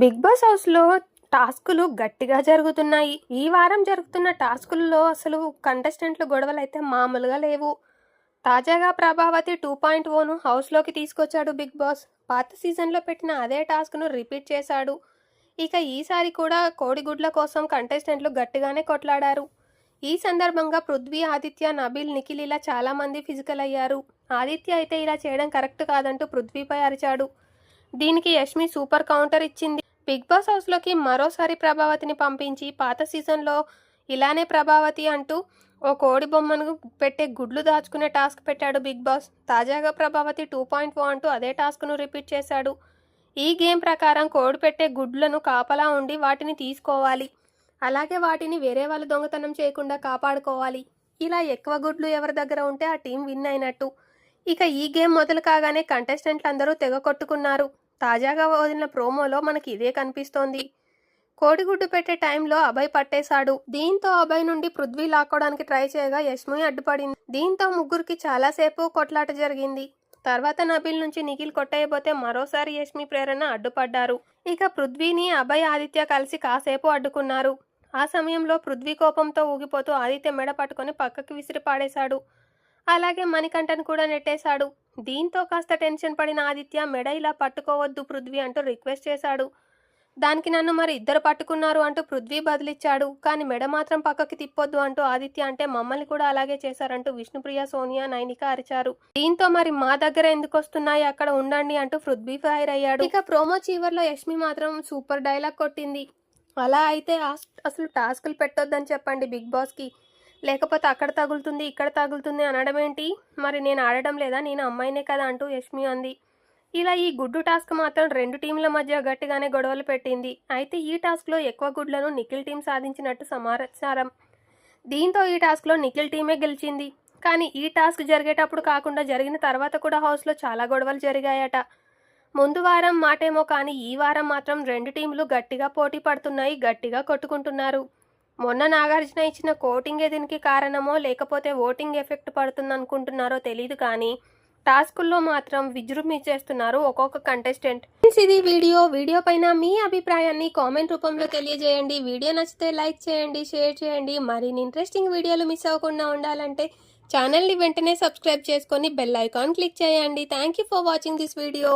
Big boss హౌస్లో టాస్కులు గట్టిగా జరుగుతున్నాయి. ఈ వారం జరుగుతున్న టాస్కుల్లో అసలు కంటెస్టెంట్లు గొడవలు అయితే మామూలుగా లేవు. తాజాగా ప్రభావతి టూ పాయింట్ ఓను హౌస్లోకి తీసుకొచ్చాడు బిగ్ బాస్. పాత సీజన్లో పెట్టిన అదే టాస్క్ను రిపీట్ చేశాడు. ఇక ఈసారి కూడా కోడిగుడ్ల కోసం కంటెస్టెంట్లు గట్టిగానే కొట్లాడారు. ఈ సందర్భంగా పృథ్వీ ఆదిత్య నబిల్ నిఖిల్ ఇలా చాలామంది ఫిజికల్ అయ్యారు. ఆదిత్య అయితే ఇలా చేయడం కరెక్ట్ కాదంటూ పృథ్వీపై అరిచాడు. దీనికి యష్మి సూపర్ కౌంటర్ ఇచ్చింది. బిగ్ బాస్ హౌస్లోకి మరోసారి ప్రభావతిని పంపించి పాత సీజన్లో ఇలానే ప్రభావతి అంటూ ఓ కోడి బొమ్మను పెట్టే గుడ్లు దాచుకునే టాస్క్ పెట్టాడు బిగ్ బాస్. తాజాగా ప్రభావతి టూ పాయింట్ ఫోర్ అంటూ అదే టాస్క్ను రిపీట్ చేశాడు. ఈ గేమ్ ప్రకారం కోడి పెట్టే గుడ్లను కాపలా ఉండి వాటిని తీసుకోవాలి. అలాగే వాటిని వేరే వాళ్ళు దొంగతనం చేయకుండా కాపాడుకోవాలి. ఇలా ఎక్కువ గుడ్లు ఎవరి దగ్గర ఉంటే ఆ టీం విన్ అయినట్టు. ఇక ఈ గేమ్ మొదలు కాగానే కంటెస్టెంట్లు అందరూ తెగ కొట్టుకున్నారు. తాజాగా వదిలిన ప్రోమోలో మనకి ఇదే కనిపిస్తోంది. కోడిగుడ్డు పెట్టే టైంలో అభయ్ పట్టేశాడు. దీంతో అభయ్ నుండి పృథ్వీ లాక్కోవడానికి ట్రై చేయగా యష్మి అడ్డుపడింది. దీంతో ముగ్గురికి చాలాసేపు కొట్లాట జరిగింది. తర్వాత నబిల్ నుంచి నిఖిల్ కొట్టేయబోతే మరోసారి యష్మి ప్రేరణ అడ్డుపడ్డారు. ఇక పృథ్వీని అభయ్ ఆదిత్య కలిసి కాసేపు అడ్డుకున్నారు. ఆ సమయంలో పృథ్వీ కోపంతో ఊగిపోతూ ఆదిత్య మెడ పట్టుకొని పక్కకి విసిరి పాడేశాడు అలాగే మణికంఠన్ కూడా నెట్టేశాడు. దీంతో కాస్త టెన్షన్ పడిన ఆదిత్య మెడ ఇలా పట్టుకోవద్దు పృథ్వీ అంటూ రిక్వెస్ట్ చేశాడు. దానికి నన్ను మరి ఇద్దరు పట్టుకున్నారు అంటూ పృథ్వీ బదిలిచ్చాడు. కానీ మెడ మాత్రం పక్కకి తిప్పొద్దు అంటూ ఆదిత్య అంటే మమ్మల్ని కూడా అలాగే చేశారంటూ విష్ణుప్రియ సోనియా నైనిక అరిచారు. దీంతో మరి మా దగ్గర ఎందుకు వస్తున్నాయి? అక్కడ ఉండండి అంటూ పృథ్వీ ఫైర్ అయ్యాడు. ఇక ప్రోమో చీవర్లో యష్మి మాత్రం సూపర్ డైలాగ్ కొట్టింది. అలా అయితే అసలు టాస్క్లు పెట్టొద్దని చెప్పండి బిగ్ బాస్కి. లేకపోతే అక్కడ తగులుతుంది ఇక్కడ తగులుతుంది అనడం ఏంటి మరి నేను ఆడడం లేదా? నేను అమ్మాయినే కదా అంటూ యష్మి అంది. ఇలా ఈ గుడ్డు టాస్క్ మాత్రం రెండు టీంల మధ్య గట్టిగానే గొడవలు పెట్టింది. అయితే ఈ టాస్క్లో ఎక్కువ గుడ్లను నిఖిల్ టీం సాధించినట్టు సమాచారం. దీంతో ఈ టాస్క్లో నిఖిల్ టీమే గెలిచింది. కానీ ఈ టాస్క్ జరిగేటప్పుడు కాకుండా జరిగిన తర్వాత కూడా హౌస్లో చాలా గొడవలు జరిగాయట. ముందు వారం మాటేమో కానీ ఈ వారం మాత్రం రెండు టీంలు గట్టిగా పోటీ పడుతున్నాయి గట్టిగా కొట్టుకుంటున్నారు. మొన్న నాగార్జున ఇచ్చిన కోటింగే దీనికి కారణమో లేకపోతే ఓటింగ్ ఎఫెక్ట్ పడుతుంది అనుకుంటున్నారో తెలియదు కానీ టాస్కుల్లో మాత్రం విజృంభించేస్తున్నారు ఒక్కొక్క కంటెస్టెంట్. ఇది వీడియో. వీడియో పైన మీ అభిప్రాయాన్ని కామెంట్ రూపంలో తెలియజేయండి. వీడియో నచ్చితే లైక్ చేయండి షేర్ చేయండి. మరిన్ని ఇంట్రెస్టింగ్ వీడియోలు మిస్ అవ్వకుండా ఉండాలంటే ఛానల్ని వెంటనే సబ్స్క్రైబ్ చేసుకొని బెల్ ఐకాన్ క్లిక్ చేయండి. Thank you for watching this video.